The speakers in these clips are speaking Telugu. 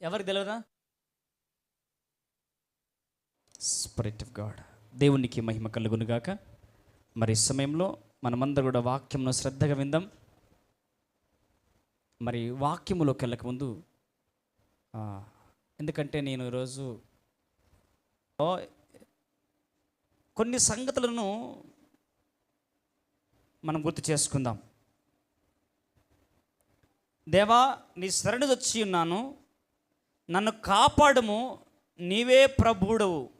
ఎవరికి తెలియదా స్పిరిట్ ఆఫ్ గాడ్ దేవునికి మహిమ కలుగునుగాక. మరి సమయంలో మనమందరూ కూడా వాక్యంను శ్రద్ధగా విందాం. మరి వాక్యములోకి వెళ్ళక ముందు ఎందుకంటే నేను ఈరోజు ఓ, కొన్ని సంగతులను మనం గుర్తు చేసుకుందాం. దేవా నీ శరణి వచ్చి ఉన్నాను. నన్ను కాపాడము. నీవే ప్రభుడవు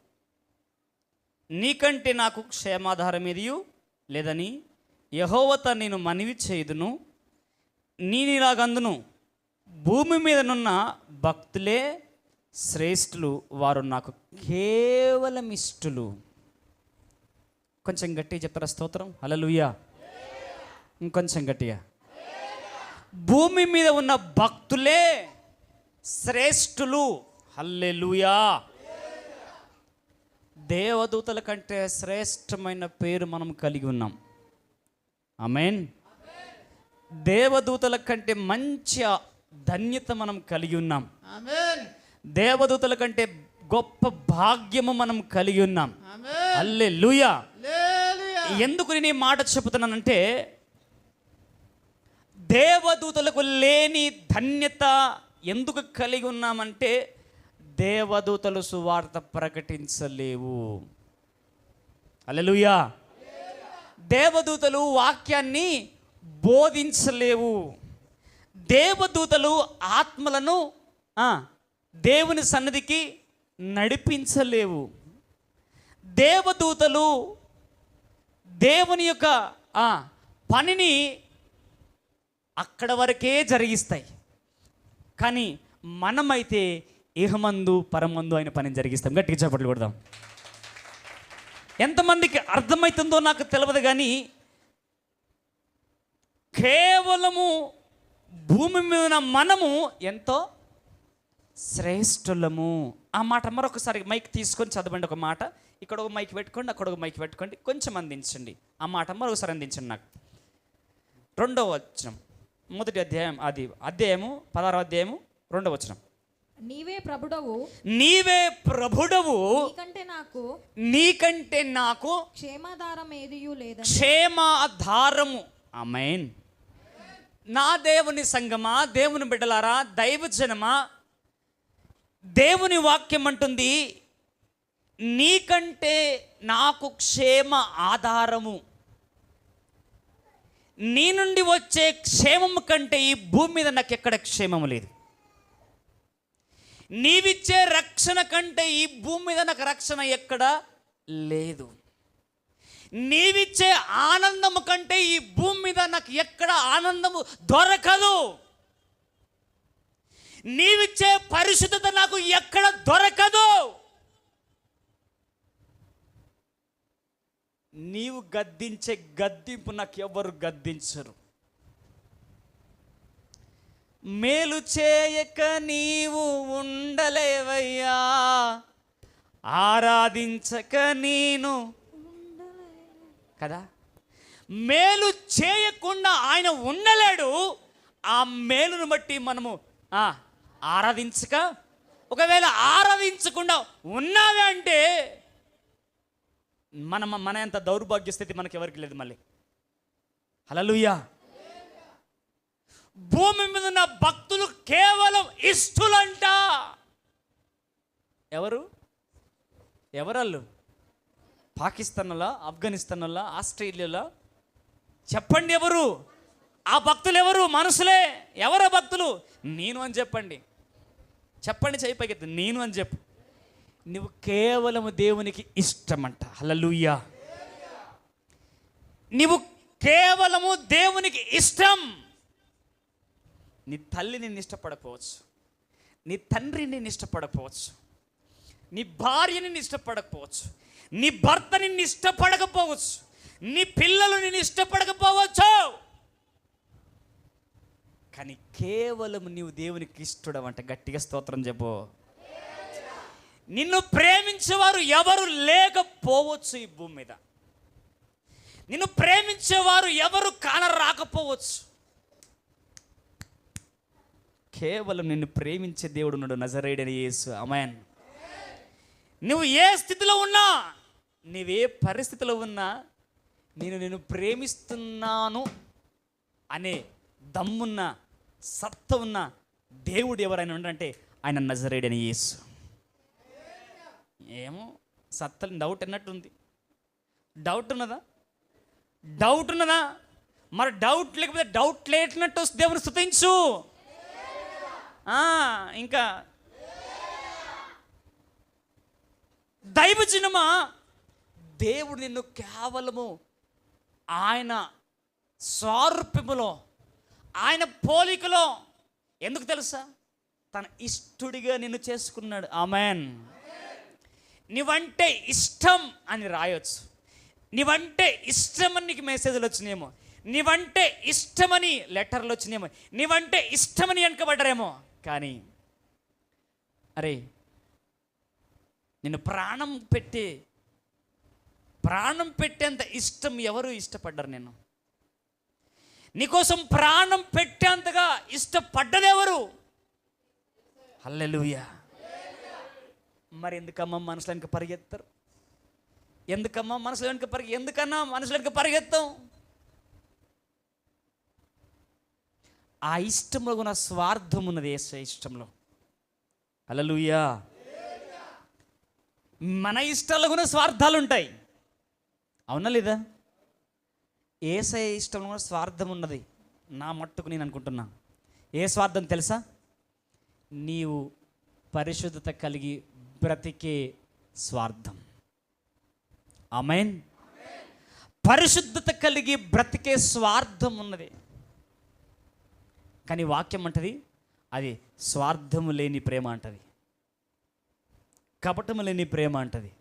నీకంటే నాకు క్షేమాధారం ఏదియు? లేదని యహోవత నేను మనవి చేయుదును. నేనిలాగందును భూమి మీదనున్న భక్తులే శ్రేష్ఠులు. వారు నాకు కేవలం ఇష్టలు. కొంచెం గట్టిగా చెప్తారా స్తోత్రం? అలలుయ్యా ఇంకొంచెం గట్టిగా. భూమి మీద ఉన్న భక్తులే శ్రేష్ఠులు. హల్లెలూయా. దేవదూతల కంటే శ్రేష్టమైన పేరు మనం కలిగి ఉన్నాం. ఆమెన్. దేవదూతల కంటే మంచి ధన్యత మనం కలిగి ఉన్నాం. ఆమేన్. దేవదూతల కంటే గొప్ప భాగ్యము మనం కలిగి ఉన్నాం. అల్లే లూయా హల్లెలూయా. ఎందుకు నేను ఈ మాట చెబుతున్నానంటే దేవదూతలకు లేని ధన్యత ఎందుకు కలిగి ఉన్నామంటే దేవదూతలు సువార్త ప్రకటించలేవు. అలలుయా దేవదూతలు వాక్యాన్ని బోధించలేవు. దేవదూతలు ఆత్మలను దేవుని సన్నిధికి నడిపించలేవు. దేవదూతలు దేవుని యొక్క పనిని అక్కడ వరకే జరిగిస్తాయి. కానీ మనమైతే ఇహమందు పరమందు అయిన పని జరిగిస్తాం. గట్టిగా చేపట్లు కొడదాం. ఎంతమందికి అర్థమవుతుందో నాకు తెలియదు కానీ కేవలము భూమి మీద మనము ఎంతో శ్రేష్ఠులము. ఆ మాట మరొకసారి మైక్ తీసుకొని చదవండి ఒక మాట. ఇక్కడ ఒక మైక్ పెట్టుకోండి అక్కడ ఒక మైక్ పెట్టుకోండి. కొంచెం అందించండి. ఆ మాట మరొకసారి అందించండి నాకు. రెండవ వచనం. మొదటి అధ్యాయం అది అధ్యాయము పదహారవ అధ్యాయము రెండవ వచనం. నీవే ప్రభుడవు. నీవే ప్రభుడవు. నీకంటే నాకు నీకంటే నాకు క్షేమాధారం ఏదియూ లేదని. క్షేమాధారము. అమైన్ నా దేవుని సంగమా దేవుని బిడ్డలారా దైవజనమా దేవుని వాక్యం అంటుంది నీకంటే నాకు క్షేమ ఆధారము. నీ నుండి వచ్చే క్షేమం కంటే ఈ భూమి మీద నాకు ఎక్కడ క్షేమం లేదు. నీవిచ్చే రక్షణ కంటే ఈ భూమి మీద నాకు రక్షణ ఎక్కడ లేదు. నీవిచ్చే ఆనందము కంటే ఈ భూమి మీద నాకు ఎక్కడ ఆనందము దొరకదు. నీవిచ్చే పరిశుద్ధత నాకు ఎక్కడ దొరకదు. నీవు గద్దించే గద్దింపు నాకు ఎవరు గద్దించరు. మేలు చేయక నీవు ఉండలేవయ్యా. ఆరాధించక నేను కదా? మేలు చేయకుండా ఆయన ఉండలేడు. ఆ మేలును బట్టి మనము ఆరాధించక ఒకవేళ ఆరాధించకుండా ఉన్నావే అంటే మన మన ఎంత దౌర్భాగ్య స్థితి మనకి ఎవరికి లేదు మళ్ళీ. హలలుయా భూమి మీద ఉన్న భక్తులు కేవలం ఇష్టులంట. ఎవరు? ఎవరళ్ళు? పాకిస్తాన్లో ఆఫ్ఘనిస్తాన్లో ఆస్ట్రేలియాలో. చెప్పండి ఎవరు? ఆ భక్తులు ఎవరు? మనుషులే. ఎవరు భక్తులు? నేను అని చెప్పండి. చెప్పండి చేయి నేను అని చెప్పు. నువ్వు కేవలం దేవునికి ఇష్టమంట. హల్లెలూయా. నువ్వు కేవలము దేవునికి ఇష్టం. నీ తల్లి నిన్ను ఇష్టపడకపోవచ్చు. నీ తండ్రి నిన్ను ఇష్టపడకపోవచ్చు. నీ భార్య నిన్ను ఇష్టపడకపోవచ్చు. నీ భర్త నిన్ను ఇష్టపడకపోవచ్చు. నీ పిల్లలు నిన్ను ఇష్టపడకపోవచ్చు. కానీ కేవలం నీవు దేవునికి ఇష్టడవంట గట్టిగా స్తోత్రం చెప్పు నిన్ను ప్రేమించేవారు ఎవరు లేకపోవచ్చు ఈ భూమి మీద. నిన్ను ప్రేమించేవారు ఎవరు కానరాకపోవచ్చు. కేవలం నిన్ను ప్రేమించే దేవుడు ఉన్నాడు నజరేడని యేసు. అమాయన్ నువ్వు ఏ స్థితిలో ఉన్నా నీవే పరిస్థితిలో ఉన్నా నేను నేను ప్రేమిస్తున్నాను అనే దమ్మున్న సత్త ఉన్న దేవుడు ఎవరైనా ఉండంటే ఆయన నజరేడని యేసు. ఏమో సత్తలు డౌట్ అన్నట్టుంది. డౌట్ ఉన్నదా? డౌట్ ఉన్నదా? మరి డౌట్ లేకపోతే డౌట్ లేనట్టు వస్తే దేవుని స్థుతించు ఆ, ఇంకా దైవజనమా దేవుడు నిన్ను కేవలము ఆయన స్వారూప్యములో ఆయన పోలికలో ఎందుకు తెలుసా? తన ఇష్టుడిగా నిన్ను చేసుకున్నాడు. ఆమెన్ నీవంటే ఇష్టం అని రాయొచ్చు. నీవంటే ఇష్టమని నీకు మెసేజ్లు వచ్చినాయేమో. నీవంటే ఇష్టమని లెటర్లు వచ్చినాయేమో. నీవంటే ఇష్టమని వెనకబడ్డరేమో. కానీ అరే నిన్ను ప్రాణం పెట్టి ప్రాణం పెట్టేంత ఇష్టం ఎవరు ఇష్టపడ్డారు నేను నీకోసం ప్రాణం పెట్టేంతగా ఇష్టపడ్డదెవరు? హల్లెలూయా. మరి ఎందుకమ్మా మనసులో వెనుక పరిగెత్తారు? ఎందుకమ్మా మనసులో వెనుక పరిగె ఎందుకన్నా మనసులో వెనుక పరిగెత్తాం? ఆ ఇష్టంలో ఉన్న స్వార్థం ఉన్నది ఏసే ఇష్టంలో అలలుయా మన ఇష్టాల్లో కూడా స్వార్థాలు ఉంటాయి అవునా లేదా? ఏసై ఇష్టంలో కూడా స్వార్థం ఉన్నది. నా మట్టుకు నేను అనుకుంటున్నా. ఏ స్వార్థం తెలుసా? నీవు పరిశుద్ధత కలిగి బ్రతికే స్వార్థం. ఆమెన్. పరిశుద్ధత కలిగి బ్రతికే స్వార్థం ఉన్నది. కానీ వాక్యం అంటది అది స్వార్థము లేని ప్రేమ అంటది. కపటము లేని ప్రేమ అంటది.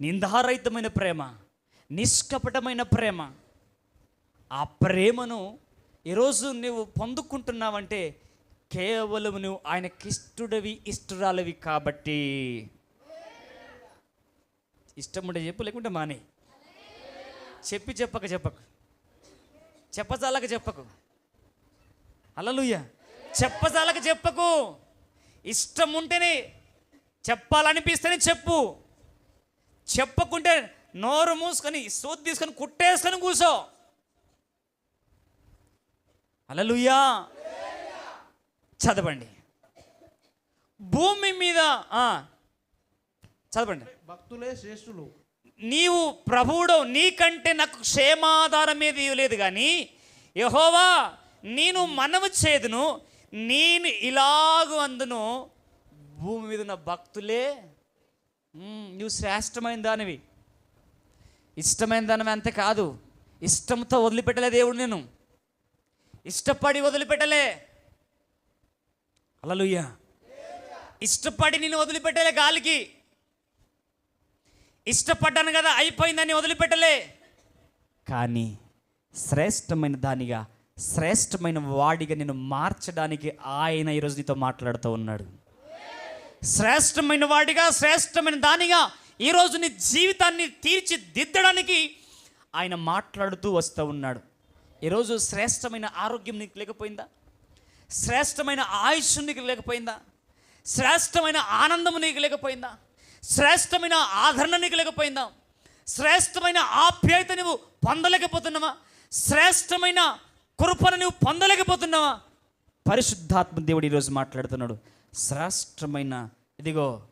నిందారహితమైన ప్రేమ నిష్కపటమైన ప్రేమ. ఆ ప్రేమను ఈరోజు నువ్వు పొందుకుంటున్నావంటే కేవలం నువ్వు ఆయనకిష్టుడవి ఇష్టరాలవి కాబట్టి. ఇష్టం ఉంటే చెప్పు లేకుంటే మానే. చెప్పి చెప్పక చెప్పకు. చెప్పజాలక చెప్పకు. అలలుయ్య చెప్పజాలక చెప్పకు. ఇష్టం ఉంటేనే చెప్పాలనిపిస్తేనే చెప్పు. చెప్పకుంటే నోరు మూసుకొని సోది తీసుకొని కుట్టేసుకొని కూసో అలలుయ్యా చదవండి. భూమి మీద చదవండి. భక్తులే శ్రేష్ఠులు. నీవు ప్రభువుడు నీకంటే నాకు క్షేమాధారం ఏది లేదు కానీ యహోవా నేను మనము చేదును నేను ఇలాగు అందును. భూమి మీద ఉన్న భక్తులే నువ్వు శ్రేష్టమైన దానివి. ఇష్టమైన దానివి అంతే కాదు. ఇష్టంతో వదిలిపెట్టలే దేవుడు నేను ఇష్టపడి వదిలిపెట్టలే. అలలుయ్యా ఇష్టపడి నేను వదిలిపెట్టలే గాలికి. ఇష్టపడ్డాను కదా అయిపోయిందని వదిలిపెట్టలే. కానీ శ్రేష్టమైన దానిగా శ్రేష్టమైన వాడిగా నేను మార్చడానికి ఆయన ఈరోజు నీతో మాట్లాడుతూ ఉన్నాడు. శ్రేష్టమైన వాడిగా శ్రేష్టమైన దానిగా ఈరోజు నీ జీవితాన్ని తీర్చిదిద్దడానికి ఆయన మాట్లాడుతూ వస్తూ ఉన్నాడు. ఈరోజు శ్రేష్టమైన ఆరోగ్యం నీకు లేకపోయిందా? శ్రేష్టమైన ఆయుష్ నీకు లేకపోయిందా? శ్రేష్టమైన ఆనందం నీకు లేకపోయిందా? శ్రేష్టమైన ఆదరణ నీకు లేకపోయిందా? శ్రేష్టమైన ఆప్యాయత నువ్వు పొందలేకపోతున్నావా? శ్రేష్టమైన కృపను నువ్వు పొందలేకపోతున్నావా? పరిశుద్ధాత్మ దేవుడు ఈరోజు మాట్లాడుతున్నాడు. శ్రేష్టమైన ఇదిగో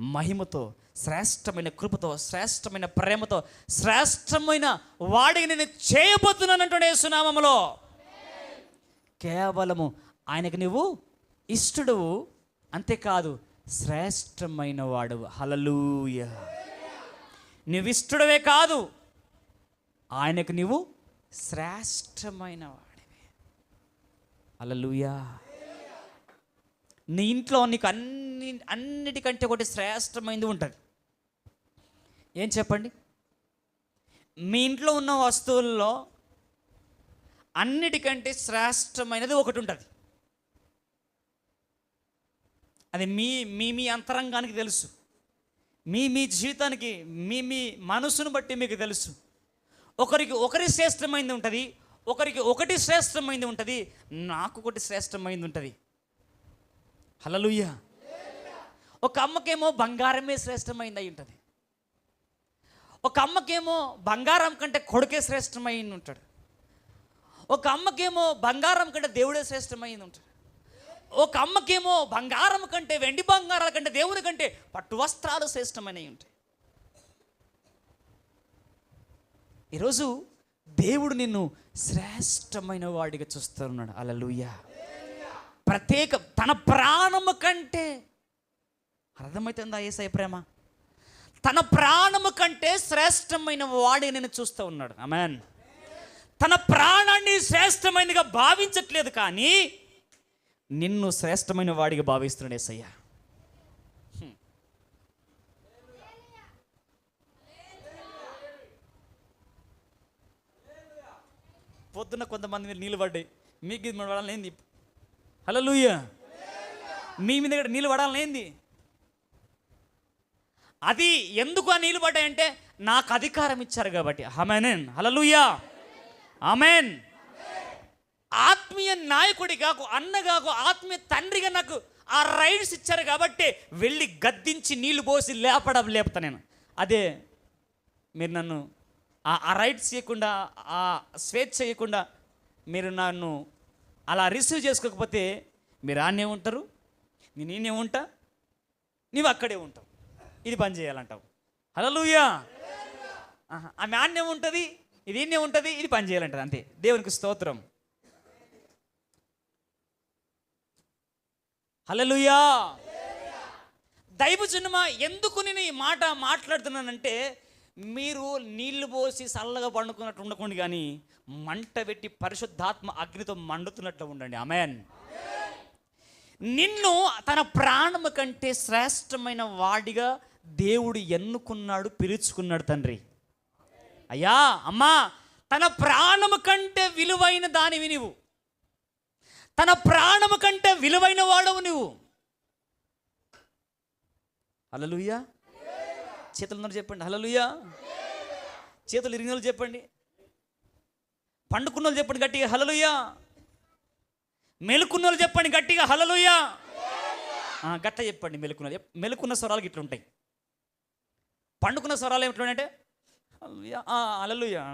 మహిమతో శ్రేష్టమైన కృపతో శ్రేష్టమైన ప్రేమతో శ్రేష్టమైన వాడిని నేను చేయబోతున్నానంటాడు సునామములో కేవలము ఆయనకు నువ్వు ఇష్టడువు. అంతేకాదు శ్రేష్టమైన వాడు హలలూయ నువ్వు ఇష్టడవే కాదు. ఆయనకు నువ్వు శ్రేష్టమైన వాడివే అలలుయా నీ ఇంట్లో నీకు అన్ని అన్నిటికంటే ఒకటి శ్రేష్టమైనది ఉంటుంది. ఏం చెప్పండి? మీ ఇంట్లో ఉన్న వస్తువుల్లో అన్నిటికంటే శ్రేష్టమైనది ఒకటి ఉంటుంది. అది మీ మీ మీ అంతరంగానికి తెలుసు. మీ మీ జీవితానికి మీ మీ మనసును బట్టి మీకు తెలుసు. ఒకరికి ఒకరి శ్రేష్టమైనది ఉంటుంది ఒకరికి ఒకటి శ్రేష్టమైనది ఉంటుంది నాకు ఒకటి శ్రేష్టమైనది ఉంటుంది. హలలుయ్య ఒక అమ్మకేమో బంగారమే శ్రేష్టమైంది అయి ఉంటుంది. ఒక అమ్మకేమో బంగారం కంటే కొడుకే శ్రేష్టమైంది ఉంటాడు. ఒక అమ్మకేమో బంగారం కంటే దేవుడే శ్రేష్టమైంది ఉంటాడు. ఒక అమ్మకేమో బంగారం కంటే వెండి బంగారాల కంటే దేవుని కంటే పట్టు వస్త్రాలు శ్రేష్టమైనవి ఉంటాయి. ఈరోజు దేవుడు నిన్ను శ్రేష్టమైన వాడిగా చూస్తున్నాడు. అలలుయ ప్రత్యేక తన ప్రాణము కంటే అర్థమవుతుందా ఏసై ప్రేమ? తన ప్రాణము కంటే శ్రేష్టమైన వాడి నేను చూస్తూ ఉన్నాడు. అమెన్ తన ప్రాణాన్ని శ్రేష్టమైనదిగా భావించట్లేదు కానీ నిన్ను శ్రేష్టమైన వాడిగా భావిస్తున్నాడు ఏసయ్యా. పొద్దున పొద్దున్న కొంతమంది మీద నీళ్ళు పడ్డాయి. మీకు ఇది పడాలనేంది హలో లూయ మీ మీద ఇక్కడ నీళ్ళు పడాలనేంది అది ఎందుకు ఆ నీళ్ళు పడ్డాయంటే నాకు అధికారం ఇచ్చారు కాబట్టి. హమెన్ హలో లూయా అమెన్ ఆత్మీయ నాయకుడిగా ఒక అన్నగా ఒక ఆత్మీయ తండ్రిగా నాకు ఆ రైట్స్ ఇచ్చారు కాబట్టి వెళ్ళి గద్దించి నీళ్ళు పోసి లేపడం లేపుతా నేను. అదే మీరు నన్ను ఆ ఆ రైట్స్ చేయకుండా ఆ స్వేచ్ఛ చేయకుండా మీరు నన్ను అలా రిసీవ్ చేసుకోకపోతే మీరు ఆనే ఉంటారు నేను నేనే ఉంటా నీవు అక్కడే ఉంటావు. ఇది పని చేయాలంటావు. హలోయా ఆమె ఆన్నే ఉంటుంది ఇది ఈయనే ఉంటుంది ఇది పని చేయాలంటది అంతే. దేవునికి స్తోత్రం. హల్లెలూయా. దైవజనమా ఎందుకు నేను ఈ మాట మాట్లాడుతున్నానంటే మీరు నీళ్ళు పోసి చల్లగా పండుకున్నట్టు ఉండకండి కానీ మంట పెట్టి పరిశుద్ధాత్మ అగ్నితో మండుతున్నట్లు ఉండండి. అమెన్ నిన్ను తన ప్రాణము కంటే శ్రేష్టమైన వాడిగా దేవుడు ఎన్నుకున్నాడు పిలుచుకున్నాడు తండ్రి. అయ్యా అమ్మా తన ప్రాణము కంటే విలువైన దానివి నీవు. తన ప్రాణము విలువైన వాడవు నువ్వు హలలుయ్యా చేతులు ఉన్నారు చెప్పండి హలలుయ్యా చేతులు ఇరిగిన వాళ్ళు చెప్పండి. పండుకున్న వాళ్ళు చెప్పండి గట్టిగా హలలుయ్యా మెలుకున్న వాళ్ళు చెప్పండి గట్టిగా హలలుయ్యా గట్ట చెప్పండి మెలుకున్న మెలుకున్న స్వరాలు ఇట్లుంటాయి పండుకున్న స్వరాలు ఏమిటంటే అలలుయ్యా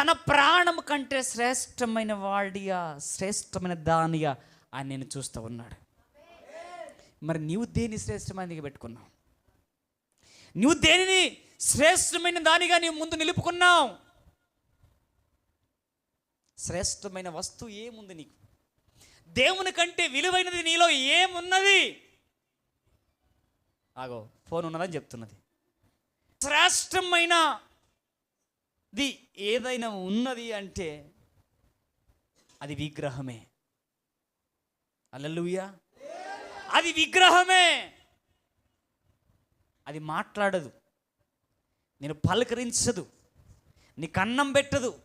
తన ప్రాణం కంటే శ్రేష్టమైన వాడిగా శ్రేష్టమైన దానిగా అని నేను చూస్తూ ఉన్నాడు. మరి నీవు దేని శ్రేష్టమైనది పెట్టుకున్నావు? నువ్వు దేనిని శ్రేష్టమైన దానిగా నీ ముందు నిలుపుకున్నావు? శ్రేష్టమైన వస్తువు ఏముంది నీకు? దేవుని కంటే విలువైనది నీలో ఏమున్నది? ఆగో ఫోన్ ఉన్నదని చెప్తున్నది. శ్రేష్టమైన ది ఏదైనా ఉన్నది అంటే అది విగ్రహమే. అల్లలుయ్యా అది విగ్రహమే. అది మాట్లాడదు. నేను పలకరించదు. నీకు అన్నం పెట్టదు.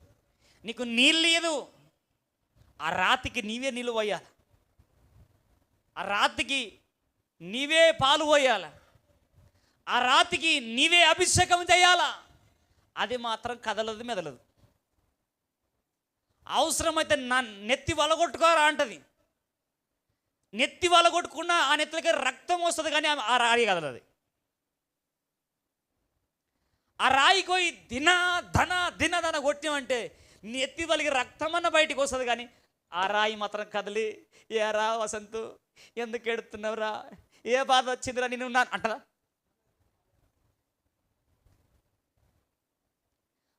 నీకు నీళ్ళు ఆ రాతికి నీవే నిలువయ్యా ఆ రాతికి నీవే పాలు పోయాలి. ఆ రాతికి నీవే అభిషేకం చేయాలా. అది మాత్రం కదలదు మెదలదు. అవసరమైతే నా నెత్తి వలగొట్టుకోరా అంటది. నెత్తి వలగొట్టుకున్నా ఆ నెత్తిలకి రక్తం వస్తుంది కానీ ఆ- రాయి కదలది. ఆ రాయి పోయి దిన ధన దిన ధన కొట్టామంటే నెత్తి వలిగి రక్తం అన్న బయటికి వస్తుంది కానీ ఆ రాయి మాత్రం కదిలి ఏ రా వసంతు ఎందుకు ఎడుతున్నావురా ఏ బాధ వచ్చిందిరా? నేను అంటారా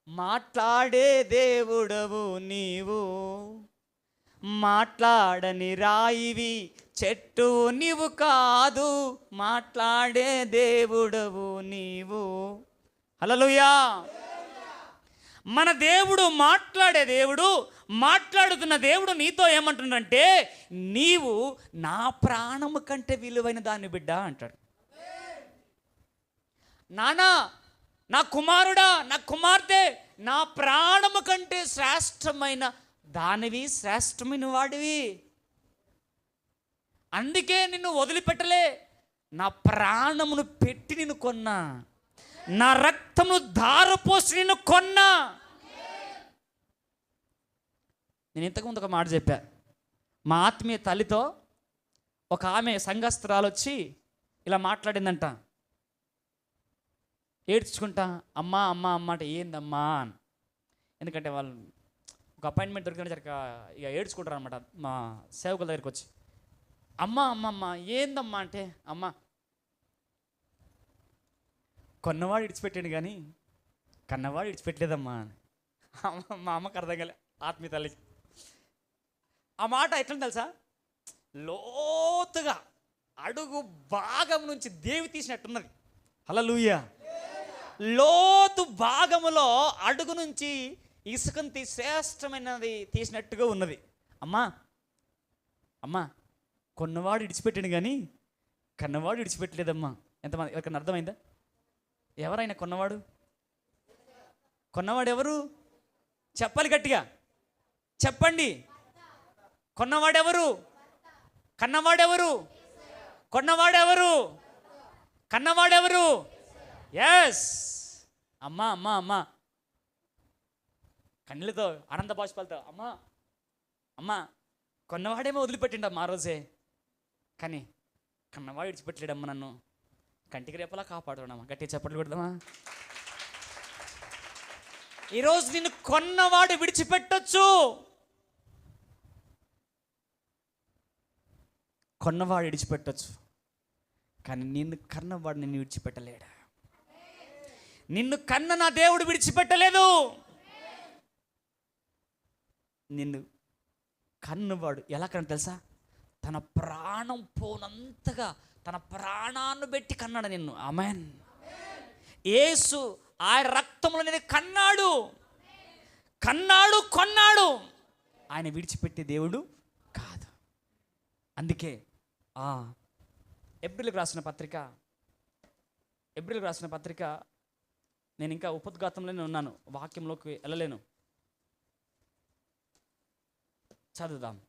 మాట్లాడే దేవుడవు నీవు. మాట్లాడని రాయివి చెట్టు నీవు కాదు. మాట్లాడే దేవుడవు నీవు. హలలుయా మన దేవుడు మాట్లాడే దేవుడు మాట్లాడుతున్న దేవుడు నీతో ఏమంటుండంటే నీవు నా ప్రాణము కంటే విలువైన దాన్ని బిడ్డ అంటాడు. నానా నా కుమారుడా నా కుమార్తె నా ప్రాణము కంటే శ్రేష్టమైన దానివి శ్రేష్టమైన వాడివి. అందుకే నిన్ను వదిలిపెట్టలే. నా ప్రాణమును పెట్టి నిన్ను కొన్నా. నా రక్తమును ధారపోసి నిన్ను కొన్నా. నేను ఇంతకుముందు ఒక మాట చెప్పా. మా ఆత్మీయ తల్లితో ఒక ఆమె సంఘస్త్రాలు వచ్చి ఇలా మాట్లాడిందంట. ఏడ్చుకుంటా అమ్మా అమ్మా అమ్మ అంటే ఏందమ్మా అని. ఎందుకంటే వాళ్ళు ఒక అపాయింట్మెంట్ దొరికిన జరగ ఇక ఏడ్చుకుంటారు అనమాట మా సేవకుల దగ్గరికి వచ్చి. అమ్మ అమ్మ అమ్మ ఏందమ్మా అంటే అమ్మ కొన్నవాడు ఇడిచిపెట్టాడు కానీ కన్నవాడు ఇడిచిపెట్టలేదమ్మా అని. మా అమ్మకి అర్థం కాలే ఆత్మీయ తల్లి ఆ మాట ఎట్లా తెలుసా? లోతుగా అడుగు భాగం నుంచి దేవి తీసినట్టున్నది. హలలుయ లోతు భాగములో అడుగు నుంచి ఇసుకను తీ శ్రేష్టమైనది తీసినట్టుగా ఉన్నది. అమ్మా అమ్మా కొన్నవాడు ఇడిచిపెట్టాడు కానీ కన్నవాడు ఇడిచిపెట్టలేదమ్మా. ఎంతమంది ఎవరికైనా అర్థమైందా? ఎవరైనా కొన్నవాడు? కొన్నవాడు ఎవరు? చెప్పాలి గట్టిగా. చెప్పండి. కొన్నవాడెవరు కన్నవాడెవరు కొన్నవాడెవరు కన్నవాడెవరు ఎస్ అమ్మా అమ్మా అమ్మా. కన్నులతో ఆనంద బాష్పాలతో అమ్మా అమ్మా. కొన్నవాడేమో వదిలిపెట్టిండమ్మా ఆ రోజే. కానీ కన్నవాడు విడిచిపెట్టలేడమ్మా నన్ను. కంటికి రేపలా కాపాడుతున్నామా గట్టి చప్పట్లు పెడదామా ఈరోజు నిన్ను కొన్నవాడు విడిచిపెట్టచ్చు. కొన్నవాడు విడిచిపెట్టచ్చు. కానీ నిన్ను కన్నవాడు నిన్ను విడిచిపెట్టలేడు? నిన్ను కన్న నా దేవుడు విడిచిపెట్టలేదు. నిన్ను కన్నవాడు ఎలా కన్నా తెలుసా? తన ప్రాణం పోనంతగా తన ప్రాణాన్ని పెట్టి కన్నాడు నిన్ను. అమెన్ ఏసు ఆయన రక్తంలో నేను కన్నాడు. కన్నాడు కొన్నాడు. ఆయన విడిచిపెట్టే దేవుడు కాదు. అందుకే ఆ ఏప్రిల్కి రాసిన పత్రిక ఏప్రిల్కి రాసిన పత్రిక నేను ఇంకా ఉపద్ఘాతంలోనే ఉన్నాను వాక్యంలోకి వెళ్ళలేను. చదువుదాం.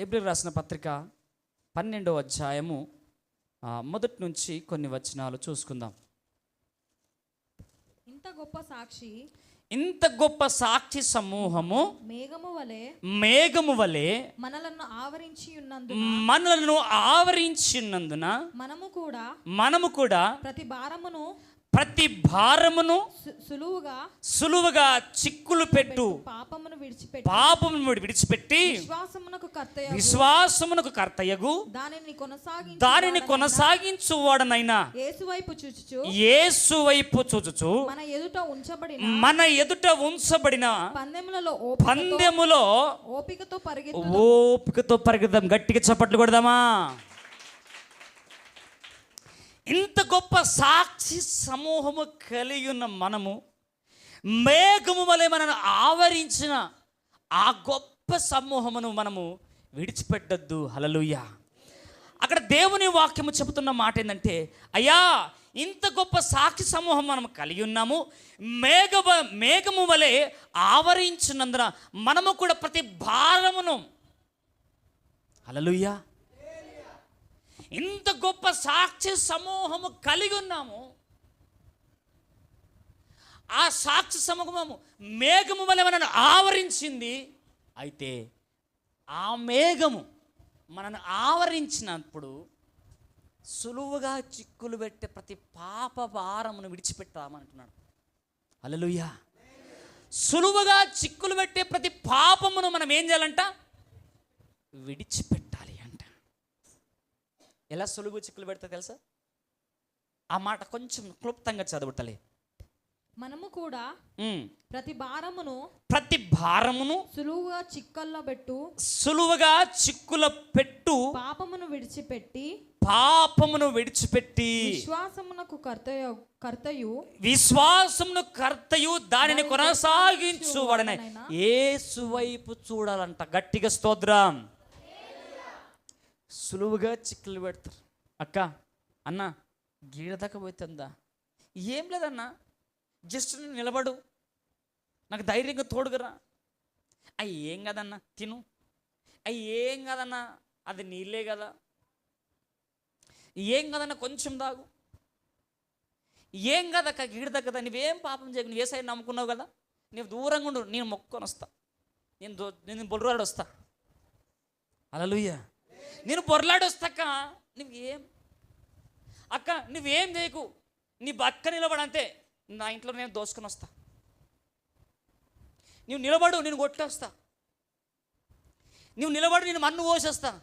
ఏప్రిల్ రాసిన పత్రిక పన్నెండవ అధ్యాయము మొదటి నుంచి కొన్ని వచనాలు చూసుకుందాం. ఇంత గొప్ప సాక్షి ఇంత గొప్ప సాక్షి సమూహము మేఘము వలె మేఘము వలె మనలను ఆవరించి ఉన్నందు మనలను ఆవరించినందున మనము కూడా మనము కూడా ప్రతి భారమును ప్రతి భారమును సులువుగా సులువుగా చిక్కులు పెట్టు. పాపమును విడిచిపెట్టి. పాపమును విడిచిపెట్టి విశ్వాసమునకు కర్తయ విశ్వాసమునకు కర్తయ్యగు దానిని కొనసాగించి దానిని కొనసాగించువాడనైనా. యేసు వైపు చూచుచు. యేసు వైపు చూచుచు. మన ఎదుట ఉంచబడిన మన ఎదుట ఉంచబడిన పందెములలో పందెములో ఓపికతో పరిగెత్తు ఓపికతో పరిగెద్దాం గట్టిగా చప్పట్లు కొడదామా? ఇంత గొప్ప సాక్షి సమూహము కలిగి ఉన్న మనము మేఘము వలె మనను ఆవరించిన ఆ గొప్ప సమూహమును మనము విడిచిపెట్టద్దు. హలలుయ అక్కడ దేవుని వాక్యము చెబుతున్న మాట ఏంటంటే అయ్యా ఇంత గొప్ప సాక్షి సమూహం మనం కలిగి ఉన్నాము మేఘ మేఘము వలె ఆవరించినందున మనము కూడా ప్రతి భారమును హలలుయ్యా ఇంత గొప్ప సాక్షి సమూహము కలిగి ఉన్నాము. ఆ సాక్షి సమూహము మేఘము వల్ల మనను ఆవరించింది. అయితే ఆ మేఘము మనను ఆవరించినప్పుడు సులువుగా చిక్కులు పెట్టే ప్రతి పాప భారమును విడిచిపెట్టామంటున్నాడు అలలుయ్యా సులువుగా చిక్కులు పెట్టే ప్రతి పాపమును మనం ఏం చేయాలంట? విడిచిపెట్ట ఎలా సులువు చిక్కులు పెడతా తెలుసా? ఆ మాట కొంచెం క్లుప్తంగా చదువుతలే మనము కూడా. ప్రతి భారమును ప్రతి భారమును సులువుగా చిక్కల్లో పెట్టు సులువుగా చిక్కుల పెట్టు పాపమును విడిచిపెట్టి పాపమును విడిచిపెట్టి. విశ్వాసమునకు కర్తయ కర్తయు విశ్వాసమును కర్తయు దానిని కొనసాగించువాడనే ఏసు వైపు చూడాలంట గట్టిగా స్తోత్రం. సులువుగా చిక్కులు పెడతారు. అక్క అన్న గీడ పోతుందా ఏం లేదన్నా జస్ట్ నేను నిలబడు. నాకు ధైర్యంగా తోడుగరా. అవి ఏం కదన్న తిను. అవి ఏం కదన్న అది నీళ్ళే కదా. ఏం కదన్న కొంచెం దాగు ఏం కదక్క గీడ తగ్గదా? నువ్వేం పాపం చేయకు నువ్వు ఏసై నమ్ముకున్నావు కదా? నువ్వు దూరంగా ఉండు నేను మొక్కుకొని వస్తా. నేను దో- నేను బొల్రాడు వస్తా అలలుయ్యా. నేను పొరలాడి వస్తాక నువ్వేం అక్క నువ్వేం చేయకు. నీ బక్క నిలబడంతే నా ఇంట్లో నేను దోసుకొని వస్తా. నువ్వు నిలబడు నేను కొట్టేస్తా. నువ్వు నిలబడు నేను మన్ను పోసేస్తా.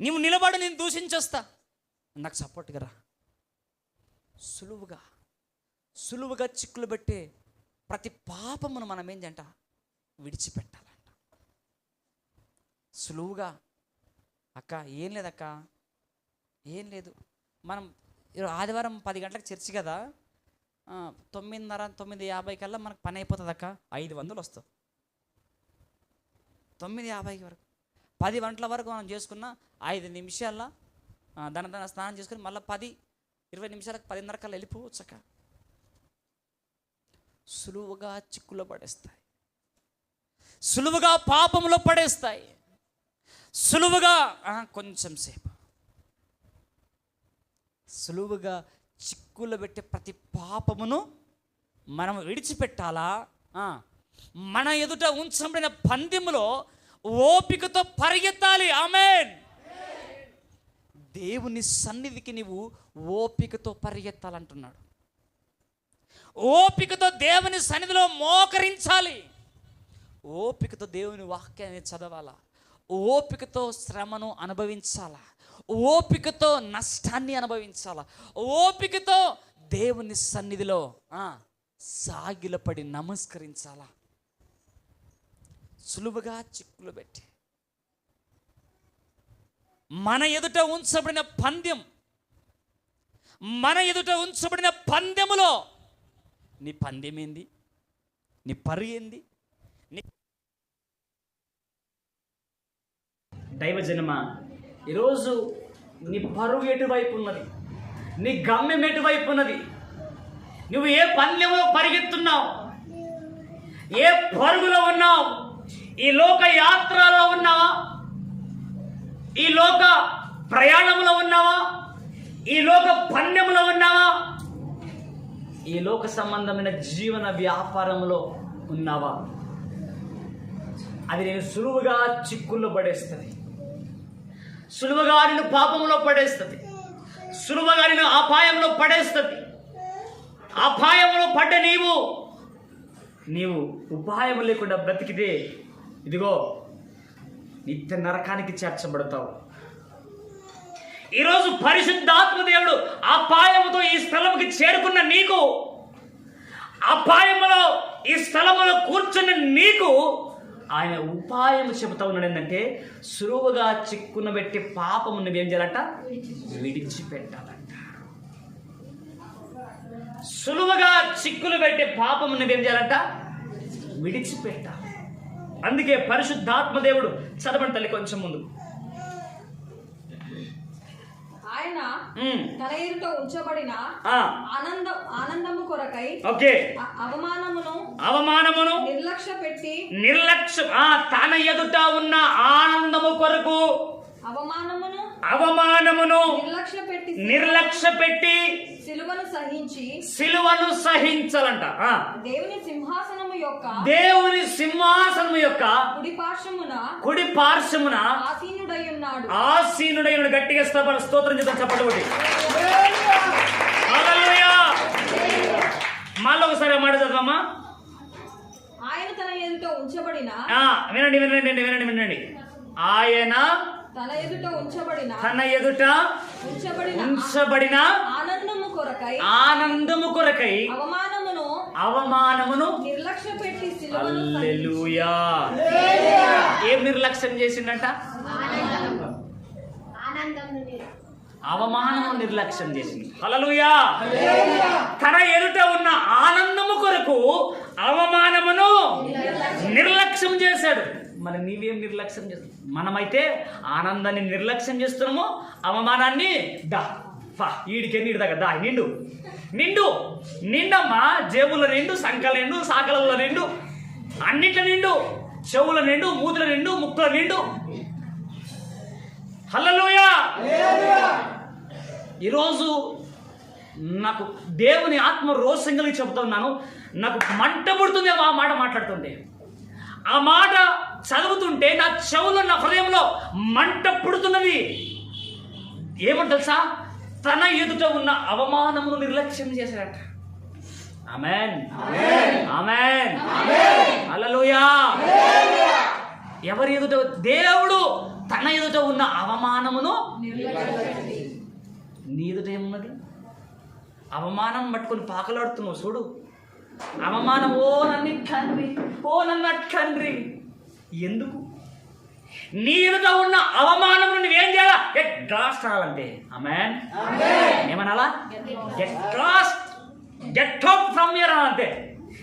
నువ్వు నిలబడు నేను దూషించేస్తా. నాకు సపోర్ట్గా రా. సులువుగా సులువుగా చిక్కులు పెట్టే ప్రతి పాపమును మనం ఏంటంట విడిచిపెట్టాలి. సులువుగా. అక్క ఏం లేదక్క. ఏం లేదు. మనం ఆదివారం పది గంటలకు చర్చి కదా. తొమ్మిదిన్నర తొమ్మిది యాభై కల్లా మనకు పని అయిపోతుంది అక్క. ఐదు వందలు వస్తుంది. తొమ్మిది యాభైకి వరకు. పది గంటల వరకు మనం చేసుకున్న ఐదు నిమిషాల్లో దాని దాని స్నానం చేసుకుని మళ్ళీ పది ఇరవై నిమిషాలకు పదిన్నర కల్లా వెళ్ళిపోవచ్చు అక్క. సులువుగా చిక్కులో పడేస్తాయి. సులువుగా పాపంలో పడేస్తాయి. సులువుగా కొంచెం సేపు. సులువుగా చిక్కులు పెట్టే ప్రతి పాపమును మనం విడిచిపెట్టాలా? మన ఎదుట ఉంచబడిన పందెములో ఓపికతో పరిగెత్తాలి. ఆమెన్. దేవుని సన్నిధికి నీవు ఓపికతో పరిగెత్తాలంటున్నాడు. ఓపికతో దేవుని సన్నిధిలో మోకరించాలి. ఓపికతో దేవుని వాక్యాన్ని చదవాలా? ఓపికతో శ్రమను అనుభవించాలా? ఓపికతో నష్టాన్ని అనుభవించాలా? ఓపికతో దేవుని సన్నిధిలో సాగిలపడి నమస్కరించాలా? సులువుగా చిక్కులు పెట్టి. మన ఎదుట ఉంచబడిన పందెం మన ఎదుట ఉంచబడిన పందెములో నీ పందెం ఏంది? నీ పరు ఏంది? దైవజనమ ఈరోజు నీ పరుగు ఎటువైపు ఉన్నది నీ గమ్యం ఎటువైపు ఉన్నది నువ్వు ఏ పందెంలో పరిగెత్తున్నావు? ఏ పరుగులో ఉన్నావు? ఈ లోక యాత్రలో ఉన్నావా? ఈ లోక ప్రయాణంలో ఉన్నావా? ఈ లోక పందెంలో ఉన్నావా? ఈ లోక సంబంధమైన జీవన వ్యాపారంలో ఉన్నావా? అది నేను సులువుగా చిక్కుల్లో పడేస్తుంది. సులువుగా నిన్ను పాపంలో పడేస్తుంది. సులువుగా నిన్ను అపాయంలో పడేస్తుంది. అపాయంలో పడ్డ నీవు నీవు ఉపాయం లేకుండా బ్రతికితే ఇదిగో నిత్య నరకానికి చేర్చబడతావు. ఈరోజు పరిశుద్ధాత్మ దేవుడు అపాయముతో ఈ స్థలంకి చేరుకున్న నీకు అపాయములో ఈ స్థలములో కూర్చున్న నీకు ఆయన ఉపాయం చెబుతా ఉన్నాడు ఏంటంటే సులువుగా చిక్కున పెట్టి పాపము నువ్వేం చేయాలంట విడిచిపెట్టాలంట. సులువుగా చిక్కులు పెట్టే పాపము నువ్వేం చేయాలంట విడిచిపెట్టాలి. అందుకే పరిశుద్ధాత్మ దేవుడు చదవండి తల్లి కొంచెం ముందు. ఆయన తన ఎదుట ఉంచబడిన ఆనంద ఆనందము కొరకై ఓకే. అవమానమును అవమానమును నిర్లక్ష్య పెట్టి నిర్లక్ష్యం ఆ తన ఎదుట ఉన్న ఆనందము కొరకు అవమానమును అవమానమును నిర్లక్ష్య పెట్టి నిర్లక్ష్య పెట్టి సిలువను సహించి సిలువను సహించాలంట. దేవుని సింహాసనము యొక్క దేవుని సింహాసనము యొక్క కుడి పార్శ్వమున కుడి పార్శ్వమున ఆసీనుడై ఉన్నాడు. ఆసీనుడైన గట్టిగా స్తోత్రం స్తోత్రం చేద్దాం చెప్పండి ఒకటి. మళ్ళీ ఒకసారి మాట చదవమ్మా. ఆయన తన ఎదుట ఉంచబడిన ఆ, వినండి వినండి వినండి వినండి. ఆయన తన ఎదుట ఉంచబడిన తన ఎదుట ఉంచబడిన ఉంచబడిన ఆనందము కొరకై ఆనందము కొరకై అవమానమును అవమానమును నిర్లక్ష్య పెట్టి సిలువను సహించి హల్లెలూయా ఏం నిర్లక్ష్యం చేసిండంట? అవమానము నిర్లక్ష్యం చేసింది. హల్లెలూయా. తన ఎదుట ఉన్న ఆనందము కొరకు అవమానమును నిర్లక్ష్యం చేశాడు. మరి నీవేం నిర్లక్ష్యం చేస్తావు మనమైతే ఆనందాన్ని నిర్లక్ష్యం చేస్తున్నాము అవమానాన్ని దా ఫా ఈడికే నీడు దగ్గర దా నిండు. నిండు. నిండమ్మా జేబుల నిండు సంకల నిండు సాకల నిండు. అన్నిట్ల నిండు. చెవుల నిండు మూతుల నిండు ముక్కుల నిండు. హల్లలోయా. ఈరోజు నాకు దేవుని ఆత్మ రోజు కలిగి చెబుతున్నాను. నాకు మంట పుడుతుంది ఆ మాట మాట్లాడుతుంటే. ఆ మాట చదువుతుంటే నా చెవులో నా హృదయంలో మంట పుడుతున్నది. ఏమని తెలుసా? తన ఎదుట ఉన్న అవమానమును నిర్లక్ష్యం చేశాడట. ఆమెన్. ఆమెన్. హల్లెలూయా. ఎవరి ఎదుట దేవుడు తన ఎదుట ఉన్న అవమానమును నీ ఎదుట ఏమున్నది? అవమానం పట్టుకొని పాకలాడుతున్నావు చూడు. అవమానం ఓ నన్ను కండ్రి ఓ నన్న కండ్రి ఎందుకు? నీ ఎదుట ఉన్న అవమానం నువ్వేం చేయాలా? గెట్ లాస్ట్ అనాలంటే. అమెన్ ఏమనాలా? Get lost get out from here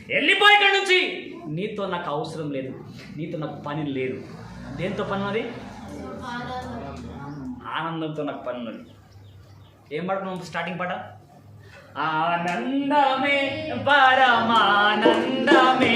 వెళ్ళిపోయి ఇక్కడి నుంచి నీతో నాకు అవసరం లేదు. నీతో నాకు పని లేదు. దేంతో పని ఉన్నది? ఆనందంతో నాకు పని ఉన్నది. ఏం పాడుకున్నాం స్టార్టింగ్ పాట? ఆనందమే పరమానందమే.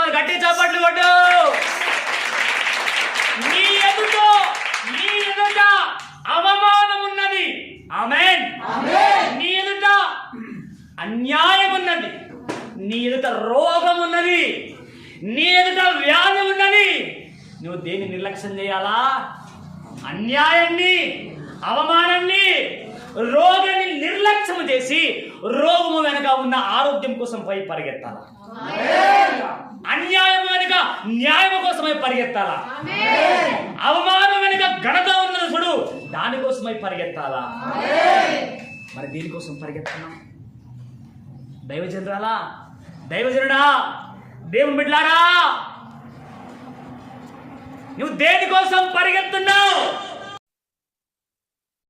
ఉన్నారు గట్టి చప్పట్లు కొట్టు. నీ ఎదుట నీ ఎదుట అవమానం ఉన్నది. ఆమెన్. నీ ఎదుట అన్యాయం ఉన్నది. నీ ఎదుట రోగం ఉన్నది. నీ ఎదుట వ్యాధి ఉన్నది. నువ్వు దేన్ని నిర్లక్ష్యం చేయాలా? అన్యాయాన్ని అవమానాన్ని రోగాన్ని నిర్లక్ష్యం చేసి రోగము వెనుక ఉన్న ఆరోగ్యం కోసం పై పరిగెత్తాలా? అన్యాయం వెనుక న్యాయం కోసమై పరిగెత్తాలా? అవమానం వెనుక ఘనత ఉన్నది చూడు దానికోసమై పరిగెత్తాలా? మరి దీనికోసం పరిగెత్తున్నాం. దైవజనురాలా? దైవజనుడా? దేవుని బిడ్లారా నువ్వు దేనికోసం పరిగెత్తున్నావు?